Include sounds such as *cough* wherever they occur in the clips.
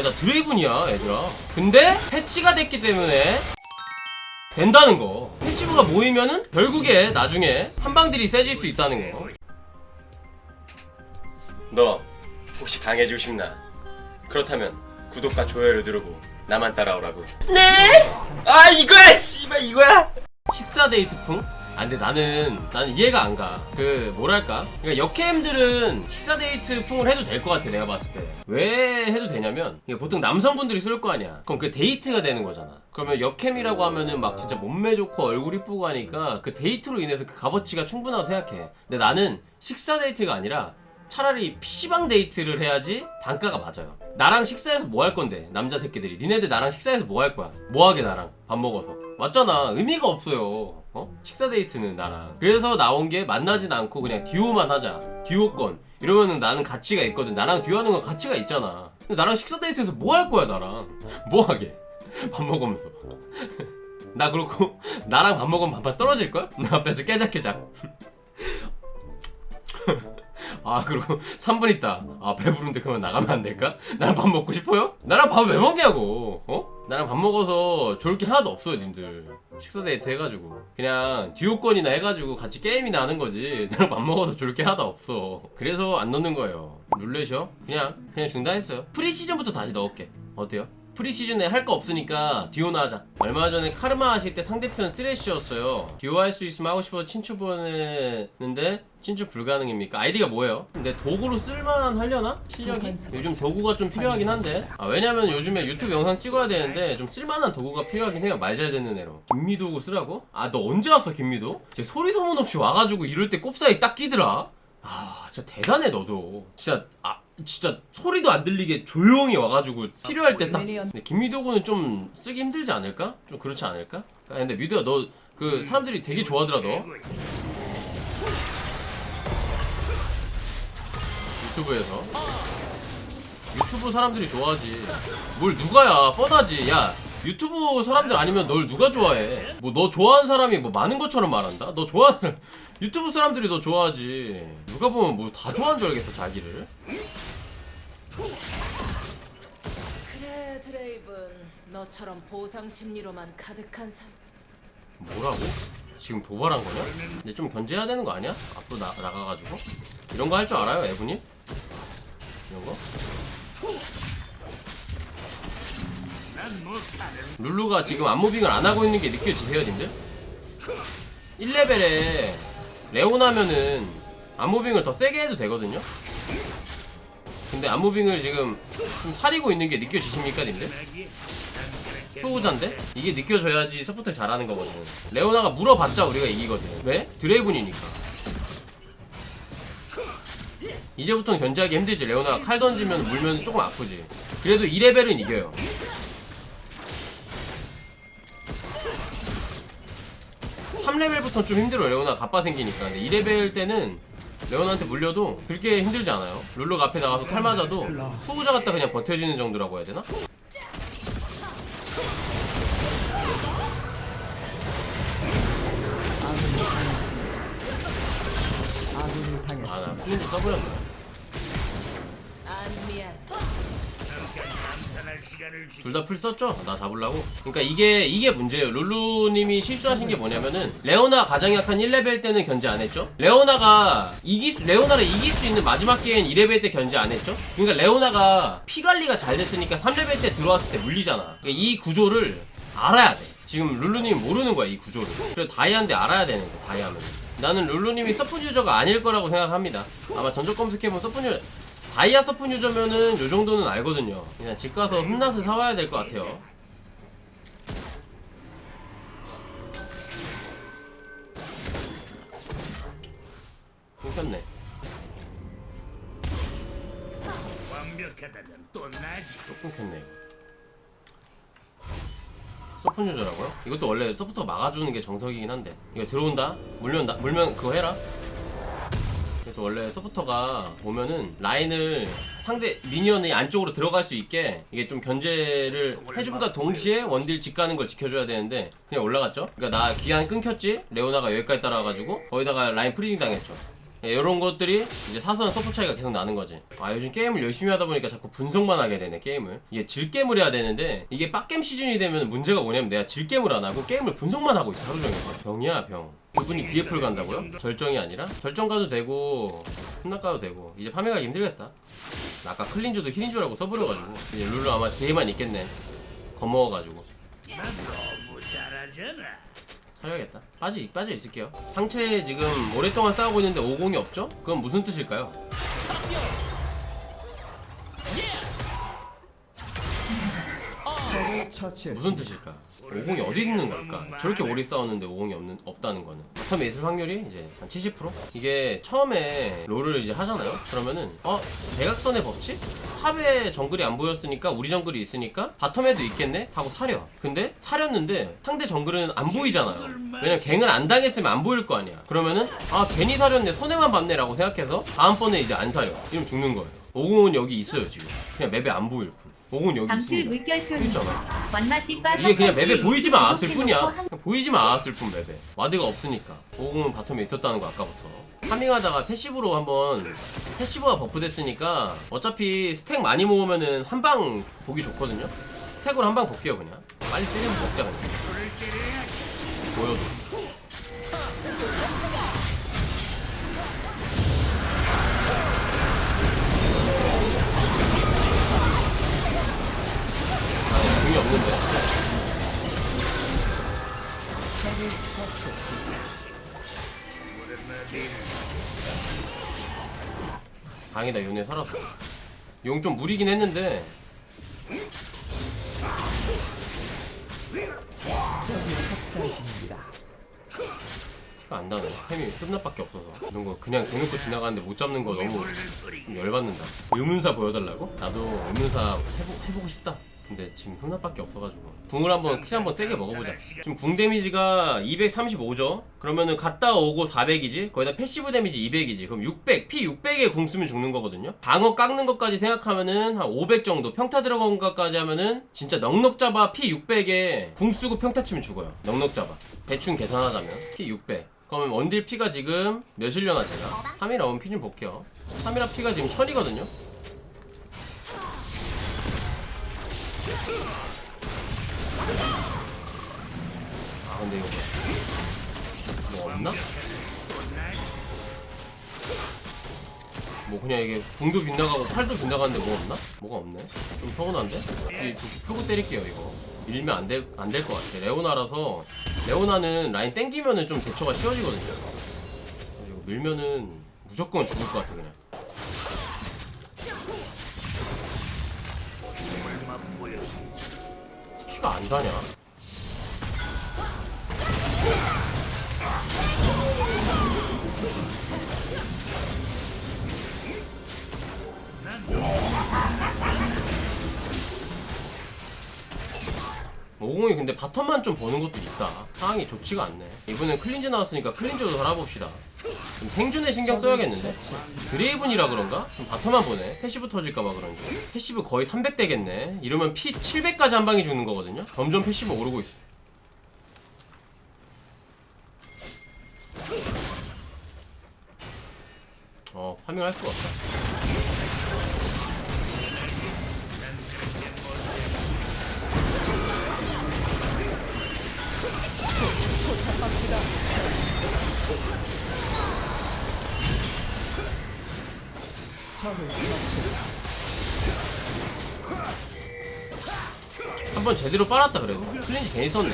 아니 나 드레이븐이야 얘들아 근데 패치가 됐기 때문에 된다는 거 패치부가 모이면은 결국에 나중에 한방들이 세질 수 있다는 거너 혹시 강해지고 싶나? 그렇다면 구독과 좋아요를 누르고 나만 따라오라고 네? 아 이거야 씨발 이거야 식사 데이트풍? 아 근데 나는 나는 이해가 안 가. 그 뭐랄까? 그러니까 역캠들은 식사 데이트 풍을 해도 될 것 같아 내가 봤을 때. 왜 해도 되냐면 보통 남성분들이 쓸거 아니야. 그럼 그 데이트가 되는 거잖아. 그러면 역캠이라고 하면은 막 진짜 몸매 좋고 얼굴 이쁘고 하니까 그 데이트로 인해서 그 값어치가 충분하다고 생각해. 근데 나는 식사 데이트가 아니라 차라리 PC방 데이트를 해야지 단가가 맞아요. 나랑 식사해서 뭐 할 건데, 남자 새끼들이. 니네들 나랑 식사해서 뭐 할 거야? 뭐 하게 나랑? 밥 먹어서. 맞잖아. 의미가 없어요. 어? 식사 데이트는 나랑. 그래서 나온 게 만나진 않고 그냥 듀오만 하자. 듀오권. 이러면은 나는 가치가 있거든. 나랑 듀오하는 건 가치가 있잖아. 근데 나랑 식사 데이트에서 뭐 할 거야, 나랑? *laughs* 뭐 하게? *laughs* 밥 먹으면서. *laughs* 나 그렇고, 나랑 밥 먹으면 반반 떨어질걸? 나 앞에서 깨작깨작. 아 그리고 3분 있다 아 배부른데 그만 나가면 안 될까? 나랑 밥 먹고 싶어요? 나랑 밥 왜 먹냐고 어? 나랑 밥 먹어서 좋을 게 하나도 없어요 님들. 식사 데이트 해가지고. 그냥 듀오권이나 해가지고 같이 게임이나 하는 거지. *laughs* 나랑 밥 먹어서 좋을 게 하나도 없어. 그래서 안 넣는 거예요. 룰렛이요? 그냥 그냥 중단했어요. 프리시즌부터 다시 넣을게. 어때요? 프리시즌에 할 거 없으니까 듀오나 하자 얼마 전에 카르마 하실 때 상대편 쓰레쉬였어요 듀오 할 수 있으면 하고 싶어서 친추 보냈는데 친추 불가능입니까? 아이디가 뭐예요? 근데 도구로 쓸만 하려나? 실력이? 요즘 도구가 좀 필요하긴 한데 아 왜냐면 요즘에 유튜브 영상 찍어야 되는데 좀 쓸만한 도구가 필요하긴 해요 말 잘 듣는 애로 김미도구 쓰라고? 아 너 언제 왔어 김미도? 쟤 소리 소문 없이 와가지고 이럴 때 꼽사이 딱 끼더라 아 진짜 대단해 너도 진짜 아 진짜 소리도 안 들리게 조용히 와가지고 필요할 때 딱. 근데 김미도구는 좀 쓰기 힘들지 않을까? 좀 그렇지 않을까? 아 근데 미도야 너 그 사람들이 되게 좋아하더라 너. 유튜브에서. 유튜브 사람들이 좋아하지. 뭘 누가야? 뻔하지. 야 유튜브 사람들 아니면 널 누가 좋아해? 뭐 너 좋아하는 사람이 뭐 많은 것처럼 말한다? 너 좋아하는 *laughs* 유튜브 사람들이 너 좋아하지. 누가 보면 뭐 다 좋아하는 줄 알겠어 자기를 그래 드레이븐 너처럼 보상 심리로만 가득한 삶 뭐라고? 지금 도발한 거냐? 근데 좀 견제해야 되는 거 아니야? 앞으로 나, 나가가지고 이런 거 할 줄 알아요 에브님? 이런 거? 룰루가 지금 안무빙을 안 하고 있는 게 느껴지세요 님들? 1레벨에 레오나면은 안무빙을 더 세게 해도 되거든요? 근데 안무빙을 지금 좀 사리고 있는 게 느껴지십니까 님들? 수호자인데? 이게 느껴져야지 서포터 잘하는 거거든. 레오나가 물어봤자 우리가 이기거든. 왜? 드레이븐이니까. 이제부터는 견제하기 힘들지. 레오나가 칼 던지면 물면 조금 아프지. 그래도 2레벨은 이겨요. 삼레벨부터좀 힘들어 레오나 갑바 생기니까 근데 2레벨 때는 레오나한테 물려도 그렇게 힘들지 않아요. 룰루가 앞에 나가서 칼 맞아도 수호자 갖다 그냥 버텨지는 정도라고 해야 되나? 아나 플린트 써버렸네 둘 다 풀 썼죠? 나 잡으려고? 그러니까 이게 이게 문제예요 룰루님이 실수하신 게 뭐냐면은 레오나 가장 약한 1레벨 때는 견제 안 했죠? 레오나가 이기 수- 레오나를 이길 수 있는 마지막 게임 2레벨 때 견제 안 했죠? 그러니까 레오나가 피 관리가 잘 됐으니까 3레벨 때 들어왔을 때 물리잖아 그러니까 이 구조를 알아야 돼 지금 룰루님이 모르는 거야 이 구조를 그래서 다이아인데 알아야 되는 거야 다이아면 나는 룰루님이 서폿 유저가 아닐 거라고 생각합니다 아마 전적 검색해보면 서폿 유저 다이아 서폿 유저면은 요 정도는 알거든요. 그냥 집 가서 흠나서 사와야 될 것 같아요. 끊겼네. 완벽하다면 또 나지. 또 끊겼네. 서폿 유저라고요? 이것도 원래 서포터 막아주는 게 정석이긴 한데 이거 들어온다? 물면 나, 물면 그거 해라 그래서 원래 서포터가 보면은 라인을 상대 미니언이 안쪽으로 들어갈 수 있게 이게 좀 견제를 해줌과 동시에 원딜 집 가는 걸 지켜줘야 되는데 그냥 올라갔죠? 그러니까 나 기한 끊겼지? 레오나가 여기까지 따라와가지고 거기다가 라인 프리징 당했죠 이런 것들이 이제 사소한 서포 차이가 계속 나는 거지. 아 요즘 게임을 열심히 하다 보니까 자꾸 분석만 하게 되네 게임을. 이게 질 게임을 해야 되는데 이게 빡겜 시즌이 되면 문제가 뭐냐면 내가 질 게임을 안 하고 게임을 분석만 하고 있어 하루 종일. 병이야 병. 그분이 BF를 간다고요? 절정이 아니라? 절정 가도 되고 흠락 가도 되고 이제 파밍하기 힘들겠다. 나 아까 클린저도 힐인 줄 알고 써버려가지고 이제 룰루 아마 뒤에만 있겠네. 겁먹어가지고. 잘하잖아. 사려야겠다. 빠져, 있을게요. 상체에 지금 오랫동안 싸우고 있는데 50이 없죠? 그건 무슨 뜻일까요? 처치했습니다. 무슨 뜻일까? 50이 어디 있는 걸까? 저렇게 오래 싸웠는데 50이 없는, 없다는 거는. 바텀에 있을 확률이 이제 한 70%? 이게 처음에 롤을 이제 하잖아요? 그러면은, 어? 대각선의 법칙? 탑에 정글이 안 보였으니까 우리 정글이 있으니까 바텀에도 있겠네? 하고 사려. 근데 사렸는데 상대 정글은 안 보이잖아요. 왜냐면 갱을 안 당했으면 안 보일 거 아니야. 그러면은, 아, 괜히 사렸네. 손해만 봤네라고 생각해서 다음번에 이제 안 사려. 이러면 죽는 거예요. 50은 여기 있어요, 지금. 그냥 맵에 안 보일 뿐. 50은 여기 있습니다. 물결표 있잖아. 완마띠빠 이게 그냥 맵에 보이지만 않았을 뿐이야. 한- 그냥 보이지만 않았을 뿐 맵에. 와드가 없으니까. 오공은 바텀에 있었다는 거 아까부터. 파밍하다가 패시브로 한번 패시브가 버프됐으니까 어차피 스택 많이 모으면은 한 방 보기 좋거든요. 스택으로 한 방 볼게요 그냥. 빨리 때리면 먹자 그냥. 보여도. 아, 궁이 없는데. 다행이다 요네 살았어 용 좀 무리긴 했는데. 피가 안 나네 템이 끝납밖에 없어서 이런 거 그냥 대놓고 지나가는데 못 잡는 거 너무 좀 열받는다 의문사 보여달라고? 나도 의문사 해보, 해보고 싶다 근데 지금 흠납밖에 없어가지고. 궁을 한번 킬 한번 세게 먹어보자. 지금 궁 데미지가 235죠? 그러면은 갔다 오고 400이지? 거기다 패시브 데미지 200이지? 그럼 600 피 600에 궁 쓰면 죽는 거거든요? 방어 깎는 것까지 생각하면은 한 500 정도 평타 들어간 것까지 하면은 진짜 넉넉 잡아 피 600에 궁 쓰고 평타 치면 죽어요. 넉넉 잡아. 대충 계산하자면. 피 600 그러면 원딜 피가 지금 몇일려나 제가? 3일 나오면 피좀 볼게요. 3이라 피가 지금 1000이거든요 아 근데 이거 뭐 없나? 뭐 그냥 이게 궁도 빗나가고 팔도 빗나가는데 뭐 없나? 뭐가 없네 좀 서운한데? 이 풀고 때릴게요 이거 밀면 안 될 안 될 것 같아 레오나라서 레오나는 라인 땡기면은 좀 대처가 쉬워지거든요 이거 밀면은 무조건 죽을 것 같아 그냥 피가 안 다냐? 오공이 근데 바텀만 좀 버는 것도 있다. 상황이 좋지가 않네. 이번엔 클린즈 나왔으니까 클린즈도 달아봅시다. 좀 생존에 신경 써야겠는데? 드레이븐이라 그런가? 좀 바텀만 보네. 패시브 터질까봐 그런지. 패시브 거의 300 되겠네. 이러면 피 700까지 한 방에 죽는 거거든요? 점점 패시브 오르고 있어. 어, 파밍할 수가 없다. 한 번 제대로 빨았다 그래도. 클린지 괜히 썼네.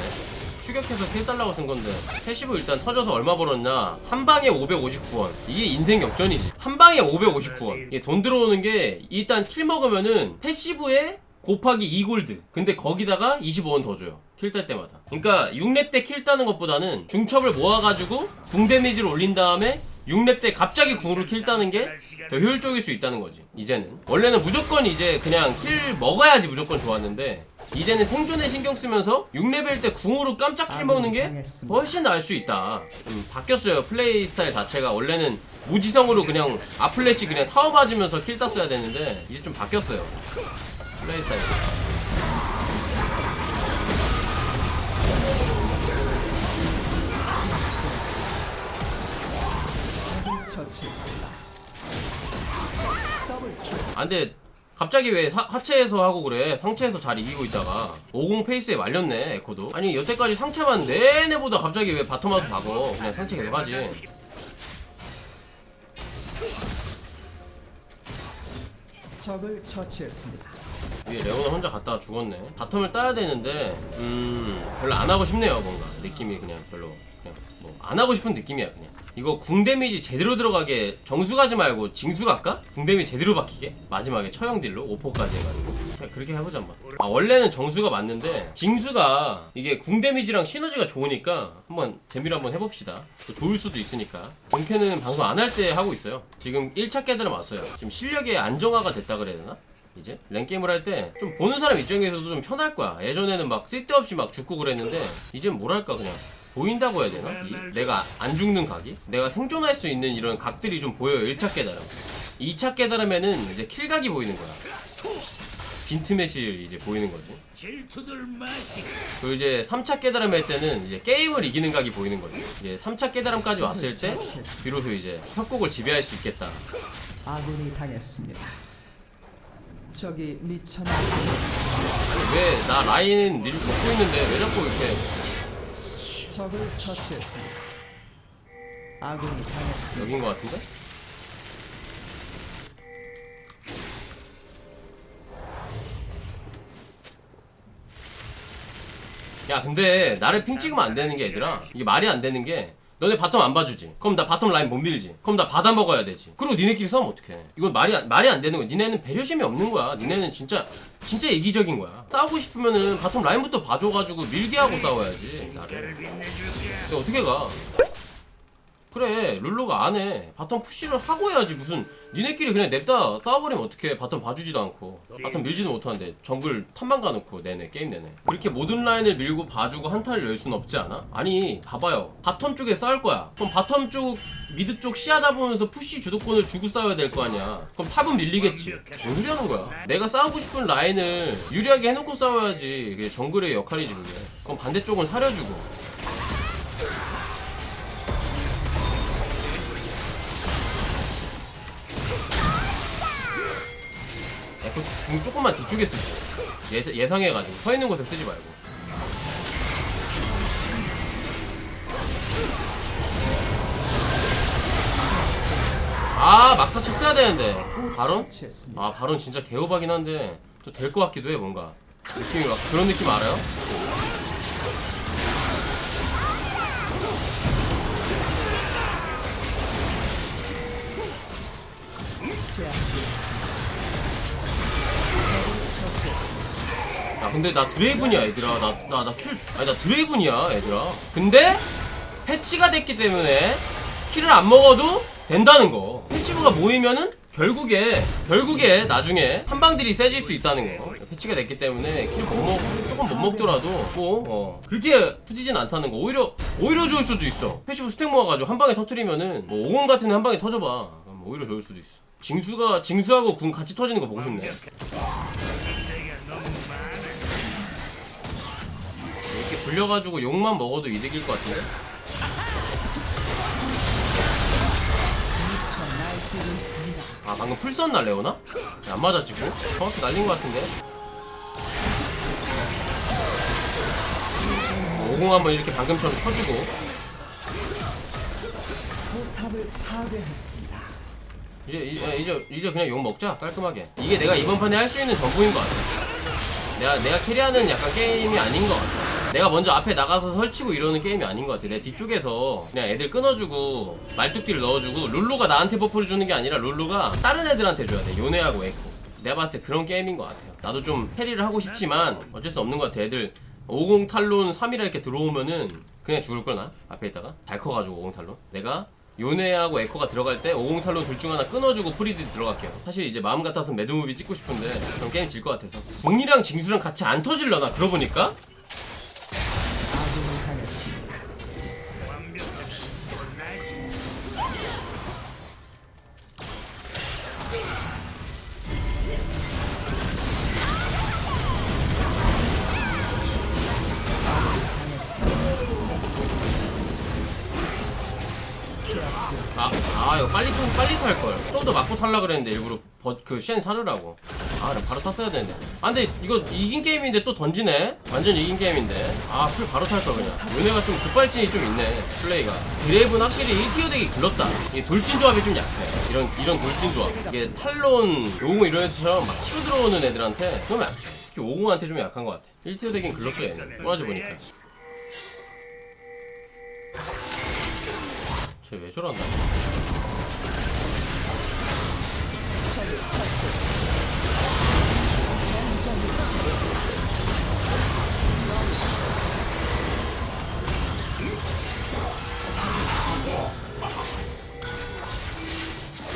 추격해서 킬 달라고 쓴 건데. 패시브 일단 터져서 얼마 벌었냐? 한 방에 559원. 이게 인생 역전이지. 한 방에 559원. 이게 돈 들어오는 게 일단 킬 먹으면은 패시브에 곱하기 2골드. 근데 거기다가 25원 더 줘요. 킬 딸 때마다. 그러니까 6렙 때 킬 따는 것보다는 중첩을 모아가지고 궁 데미지를 올린 다음에 6렙 때 갑자기 궁으로 킬 따는 게 더 효율적일 수 있다는 거지. 이제는. 원래는 무조건 이제 그냥 킬 먹어야지 무조건 좋았는데 이제는 생존에 신경 쓰면서 6레벨 때 궁으로 깜짝 킬 먹는 게 훨씬 나을 수 있다. 음, 바뀌었어요. 플레이 스타일 자체가. 원래는 무지성으로 그냥 아플래시 그냥 타워 맞으면서 킬 땄어야 되는데 이제 좀 바뀌었어요. 플레이 스타일 처치했습니다. 안돼 아, 갑자기 왜 하, 하체에서 하고 그래? 상체에서 잘 이기고 있다가. 50 페이스에 말렸네 에코도. 아니 여태까지 상체만 내내 보다 갑자기 왜 바텀 와서 박어? 그냥 상체 계속 하지. 적을 처치했습니다. 위에 레오나 혼자 갔다가 죽었네. 바텀을 따야 되는데 음 별로 안 하고 싶네요 뭔가. 느낌이 그냥 별로. 그냥 뭐 안 하고 싶은 느낌이야 그냥. 이거 궁 데미지 제대로 들어가게 정수 가지 말고 징수 갈까? 궁 데미지 제대로 박히게? 마지막에 처형 딜로? 5포까지 해가지고. 그렇게 해보자 한번. 아 원래는 정수가 맞는데 징수가 이게 궁 데미지랑 시너지가 좋으니까 한번 재미로 한번 해봅시다. 또 좋을 수도 있으니까. 본캐는 방송 안 할 때 하고 있어요. 지금 1차 깨달음 왔어요. 지금 실력의 안정화가 됐다 그래야 되나? 이제 랭게임을 할 때 좀 보는 사람 입장에서도 좀 편할 거야. 예전에는 막 쓸데없이 막 죽고 그랬는데 이젠 뭐랄까? 그냥 보인다고 해야 되나? 이, 내가 안 죽는 각이? 내가 생존할 수 있는 이런 각들이 좀 보여요. 1차 깨달음. 2차 깨달음에는 이제 킬각이 보이는 거야. 빈틈의 실 이제 보이는 거지. 그리고 이제 3차 깨달음 할 때는 이제 게임을 이기는 각이 보이는 거지. 이제 3차 깨달음까지 왔을 때 비로소 이제 협곡을 지배할 수 있겠다. 아군이 당했습니다. 적이 미천 왜나 라인 릴 먹고 있는데 왜 자꾸 이렇게 적을 처치했습니다. 아군이 당했습니다. 여긴 것 같은데? 야 근데 나를 핑 찍으면 안 되는 게 얘들아 이게 말이 안 되는 게 너네 바텀 안 봐주지. 그럼 나 바텀 라인 못 밀지. 그럼 나 받아 먹어야 되지. 그리고 니네끼리 싸우면 어떡해? 이건 말이 안, 말이 안 되는 거야. 니네는 배려심이 없는 거야. 니네는 진짜 진짜 이기적인 거야. 싸우고 싶으면은 바텀 라인부터 봐줘가지고 밀게 하고 싸워야지 나를. 근데 어떻게 가? 그래 룰루가 안 해. 바텀 푸시를 하고 해야지 무슨 니네끼리 그냥 냅다 싸워버리면 어떻게 바텀 봐주지도 않고. 바텀 밀지도 못하는데 정글 탑만 가놓고 내내 게임 내내. 그렇게 모든 라인을 밀고 봐주고 한타를 열 수는 없지 않아? 아니 봐봐요. 바텀 쪽에 싸울 거야. 그럼 바텀 쪽 미드 쪽 시야 잡으면서 푸시 주도권을 주고 싸워야 될 거 아니야. 그럼 탑은 밀리겠지. 뭔 소리 하는 거야? 내가 싸우고 싶은 라인을 유리하게 해놓고 싸워야지. 그게 정글의 역할이지 그게. 그럼 반대쪽은 사려주고 궁 조금만 뒤쪽에 쓰지. 예, 예상해가지고. 서 있는 곳에 쓰지 말고. 아, 막타 쳤어야 되는데. 바론? 아, 바론 진짜 개호박이긴 한데, 또될것 같기도 해, 뭔가. 느낌이 막 그런 느낌 알아요? 근데 나 드레이븐이야 얘들아. 나나 나킬 아니 나 드레이븐이야 얘들아. 근데 패치가 됐기 때문에 킬을 안 먹어도 된다는 거. 패치부가 모이면은 결국에 결국에 나중에 한방들이 세질 수 있다는 거. 패치가 됐기 때문에 킬못 먹, 조금 못 먹더라도 뭐 어, 그렇게 푸지진 않다는 거. 오히려 오히려 좋을 수도 있어. 패치부 스택 모아가지고 한 방에 터트리면은 뭐50 같은 애한 방에 터져봐. 오히려 좋을 수도 있어. 징수가 징수하고 궁 같이 터지는 거 보고 싶네 불려가지고 욕만 먹어도 이득일 것 같은데? 아 방금 풀 썼나 레오나? 야, 안 맞았지 뭐? 정확히 날린 것 같은데? 오공 한번 이렇게 방금처럼 쳐주고. 이제 이제 이제, 이제 그냥 욕 먹자 깔끔하게 이게 내가 이번 판에 할 수 있는 전부인 것 같아 내가 내가 캐리하는 약간 게임이 아닌 것 같아 내가 먼저 앞에 나가서 설치고 이러는 게임이 아닌 것 같아. 내 뒤쪽에서 그냥 애들 끊어주고 말뚝딜 넣어주고 룰루가 나한테 버프를 주는 게 아니라 룰루가 다른 애들한테 줘야 돼. 요네하고 에코. 내가 봤을 때 그런 게임인 것 같아요. 나도 좀 캐리를 하고 싶지만 어쩔 수 없는 것 같아. 애들 50 탈론 3이라 이렇게 들어오면은 그냥 죽을 거나? 앞에 있다가? 잘 커가지고 50 탈론. 내가 요네하고 에코가 들어갈 때 50 탈론 둘 중 하나 끊어주고 프리드 들어갈게요. 사실 이제 마음 같아서 매드무비 찍고 싶은데 그럼 게임 질 것 같아서. 궁이랑 징수랑 같이 안 터질려나? 그러고 보니까 아, 아아 이거 빨리 좀 빨리 탈걸. 좀 더 맞고 탈라 그랬는데 일부러 그쉔 사르라고. 아 그럼 바로 탔어야 되는데. 아 근데 이거 이긴 게임인데 또 던지네? 완전 이긴 게임인데. 아 풀 바로 탈 걸 그냥. 요네가 좀 급발진이 좀 있네 플레이가. 드레이브는 확실히 1티어 되기 글렀다. 이게 돌진 조합이 좀 약해. 이런 이런 돌진 조합. 이게 탈론 용우 이런 애들처럼 막 치고 들어오는 애들한테 좀 약해 특히 오공한테 좀 약한 것 같아. 1티어 되긴 글렀어 얘는. 꼬라지 보니까 쟤왜 처치했습니다.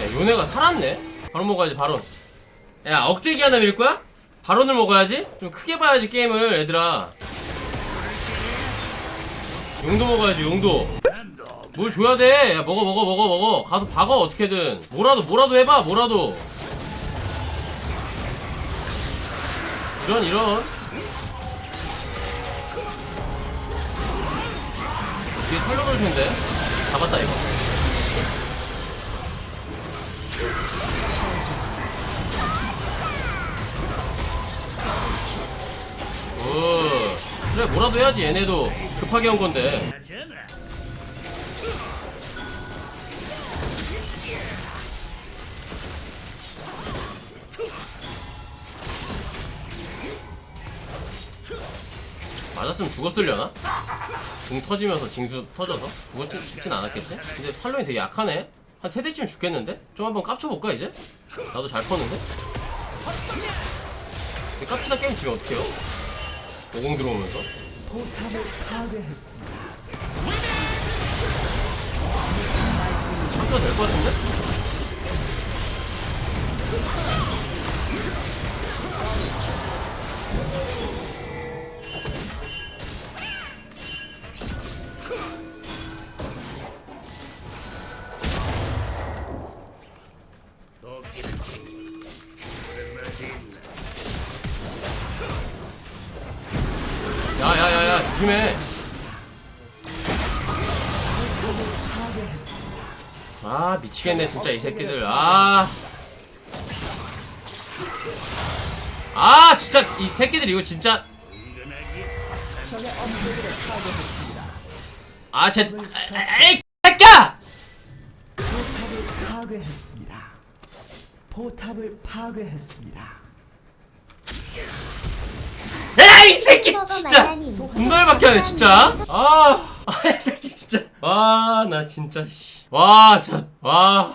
야 요네가 살았네 바로 먹어야지 바로 야 억제기 하나 밀 거야? 바론을 먹어야지? 좀 크게 봐야지 게임을 얘들아 용도 먹어야지 용도 뭘 줘야 돼? 야 먹어 먹어 먹어 먹어. 가서 박어 어떻게든. 뭐라도 뭐라도 해봐 뭐라도. 이런 이런. 뒤에 털려돌 텐데. 잡았다 이거. 오. 그래 뭐라도 해야지 얘네도. 급하게 온 건데 맞았으면 죽었으려나? 등 터지면서 징수 터져서 죽었지, 죽진 않았겠지? 근데 팔로이 되게 약하네? 한 세대쯤 죽겠는데? 좀 한번 깝쳐볼까 이제? 나도 잘 퍼는데? 근데 깝치다 게임 지면 어떡해요? 50 들어오면서. 참가 될것 같은데? 조심해. 아 미치겠네 진짜 이 새끼들 아. 아 진짜 이 새끼들 이거 진짜. 아쟤 에이 새끼야 포탑을 파괴했습니다. 포탑을 파괴했습니다. 에이 이 새끼 진짜. 공갈밖에 안해 진짜. *laughs* 아아이 새끼 진짜. 와 나 진짜 씨와 진짜. 와